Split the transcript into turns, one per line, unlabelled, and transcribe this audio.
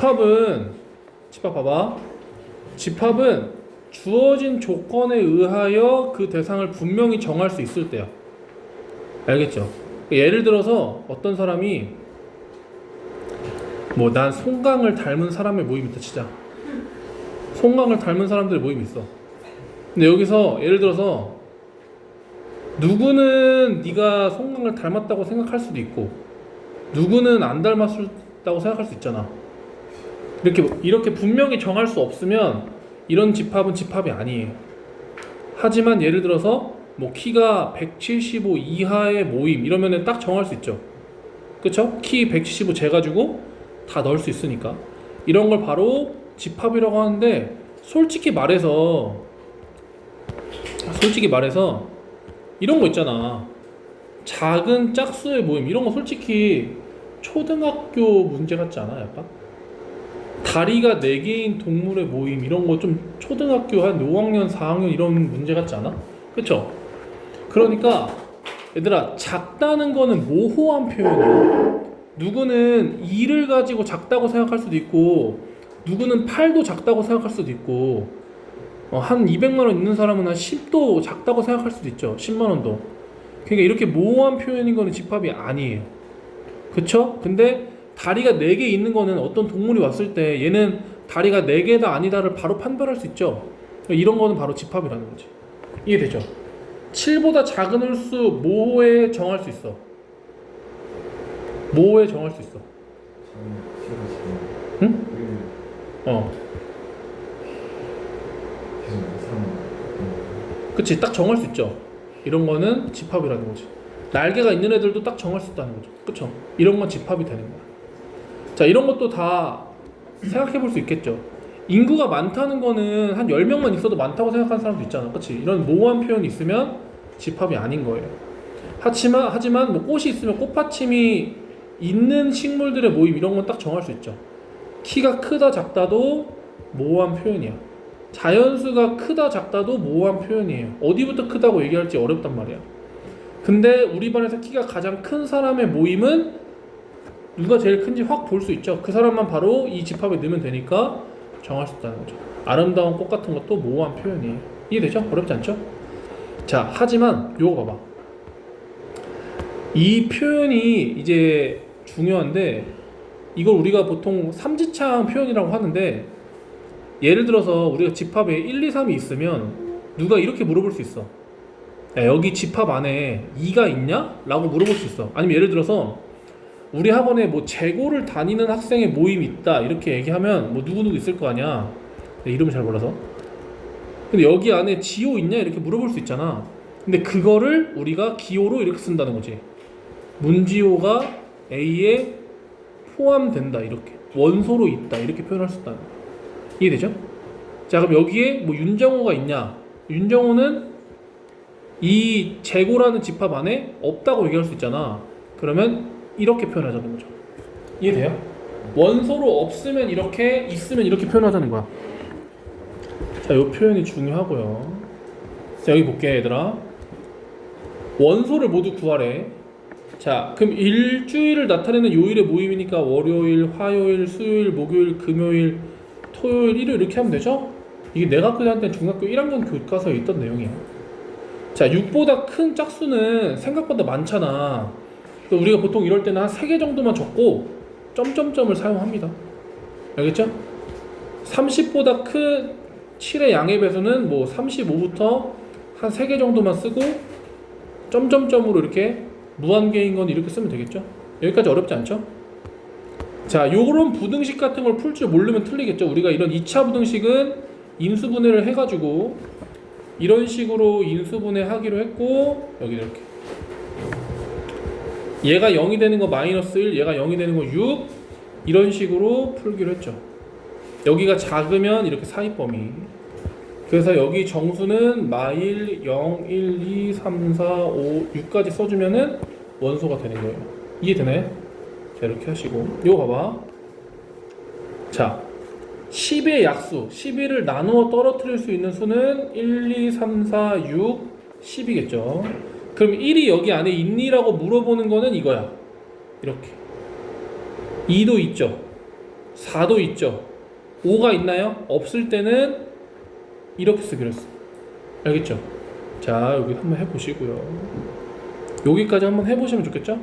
집합은 집합 봐봐. 집합은 주어진 조건에 의하여 그 대상을 분명히 정할 수 있을 때야. 알겠죠? 예를 들어서 어떤 사람이 뭐 난 송강을 닮은 사람의 모임 있다 치자. 송강을 닮은 사람들의 모임이 있어. 근데 여기서 예를 들어서 누구는 네가 송강을 닮았다고 생각할 수도 있고 누구는 안 닮았다고 생각할 수 있잖아. 이렇게 이렇게 분명히 정할 수 없으면 이런 집합은 집합이 아니에요. 하지만 예를 들어서 뭐 키가 175 이하의 모임 이러면은 딱 정할 수 있죠. 그쵸? 키175 재가지고 다 넣을 수 있으니까 이런 걸 바로 집합이라고 하는데 솔직히 말해서 솔직히 말해서 이런 거 있잖아. 작은 짝수의 모임 이런 거 솔직히 초등학교 문제 같지 않아? 약간 다리가 4개인 동물의 모임 이런 거 좀 초등학교 한 5학년 4학년 이런 문제 같지 않아? 그쵸? 그러니까 얘들아 작다는 거는 모호한 표현이야 누구는 2를 가지고 작다고 생각할 수도 있고 누구는 8도 작다고 생각할 수도 있고 어, 한 200만 원 있는 사람은 한 10도 작다고 생각할 수도 있죠 10만 원도 그러니까 이렇게 모호한 표현인 거는 집합이 아니에요 그쵸? 근데 다리가 4개 있는 거는 어떤 동물이 왔을 때 얘는 다리가 4개다 아니다를 바로 판별할 수 있죠. 이런 거는 바로 집합이라는 거지. 이해되죠? 7보다 작은 홀수 모호에 정할 수 있어. 모호에 정할 수 있어. 응? 어. 그치, 딱 정할 수 있죠. 이런 거는 집합이라는 거지. 날개가 있는 애들도 딱 정할 수 있다는 거죠. 그쵸? 이런 건 집합이 되는 거야. 자, 이런 것도 다 생각해 볼 수 있겠죠. 인구가 많다는 거는 한 10명만 있어도 많다고 생각하는 사람도 있잖아. 그치? 이런 모호한 표현이 있으면 집합이 아닌 거예요. 하지만, 하지만 뭐 꽃이 있으면 꽃받침이 있는 식물들의 모임 이런 건 딱 정할 수 있죠. 키가 크다 작다도 모호한 표현이야. 자연수가 크다 작다도 모호한 표현이에요. 어디부터 크다고 얘기할지 어렵단 말이야. 근데 우리 반에서 키가 가장 큰 사람의 모임은 누가 제일 큰지 확 볼 수 있죠. 그 사람만 바로 이 집합에 넣으면 되니까 정할 수 있다는 거죠. 아름다운 꽃 같은 것도 모호한 표현이에요. 이해되죠? 어렵지 않죠? 자, 하지만 요거 봐봐. 이 표현이 이제 중요한데 이걸 우리가 보통 삼지창 표현이라고 하는데 예를 들어서 우리가 집합에 1, 2, 3이 있으면 누가 이렇게 물어볼 수 있어. 야, 여기 집합 안에 2가 있냐? 라고 물어볼 수 있어. 아니면 예를 들어서 우리 학원에 뭐 재고를 다니는 학생의 모임이 있다 이렇게 얘기하면 뭐 누구누구 있을 거 아니야. 내 이름을 잘 몰라서. 근데 여기 안에 지호 있냐? 이렇게 물어볼 수 있잖아. 근데 그거를 우리가 기호로 이렇게 쓴다는 거지. 문지호가 A에 포함된다 이렇게. 원소로 있다 이렇게 표현할 수 있다는 거야. 이해되죠? 자 그럼 여기에 뭐 윤정호가 있냐? 윤정호는 이 재고라는 집합 안에 없다고 얘기할 수 있잖아. 그러면 이렇게 표현하자는 거죠. 이해돼요? 원소로 없으면 이렇게, 있으면 이렇게 표현하자는 거야. 자, 이 표현이 중요하고요. 자, 여기 볼게, 얘들아. 원소를 모두 구하래. 자, 그럼 일주일을 나타내는 요일의 모임이니까 월요일, 화요일, 수요일, 목요일, 금요일, 토요일, 일요일 이렇게 하면 되죠? 이게 내가 학교 다닐 때 중학교 1학년 교과서에 있던 내용이야. 자, 6보다 큰 짝수는 생각보다 많잖아. 우리가 보통 이럴 때는 한 3개 정도만 적고 점점점을 사용합니다. 알겠죠? 30보다 큰 7의 양의 배수는 뭐 35부터 한 3개 정도만 쓰고 점점점으로 이렇게 무한계인 건 이렇게 쓰면 되겠죠? 여기까지 어렵지 않죠? 자, 요런 부등식 같은 걸 풀 줄 모르면 틀리겠죠? 우리가 이런 2차 부등식은 인수분해를 해가지고 이런 식으로 인수분해 하기로 했고 여기 이렇게 얘가 0이 되는 거 마이너스 1, 얘가 0이 되는 거 6 이런 식으로 풀기로 했죠. 여기가 작으면 이렇게 사이범위. 그래서 여기 정수는 마일 0, 1, 2, 3, 4, 5, 6까지 써주면은 원소가 되는 거예요. 이해되나요? 자 이렇게 하시고 이거 봐봐. 자 10의 약수 11을 나누어 떨어뜨릴 수 있는 수는 1, 2, 3, 4, 6, 10이겠죠. 그럼 1이 여기 안에 있니라고 물어보는 거는 이거야. 이렇게. 2도 있죠. 4도 있죠. 5가 있나요? 없을 때는 이렇게 쓰기로 했어. 알겠죠? 자, 여기 한번 해보시고요. 여기까지 한번 해보시면 좋겠죠?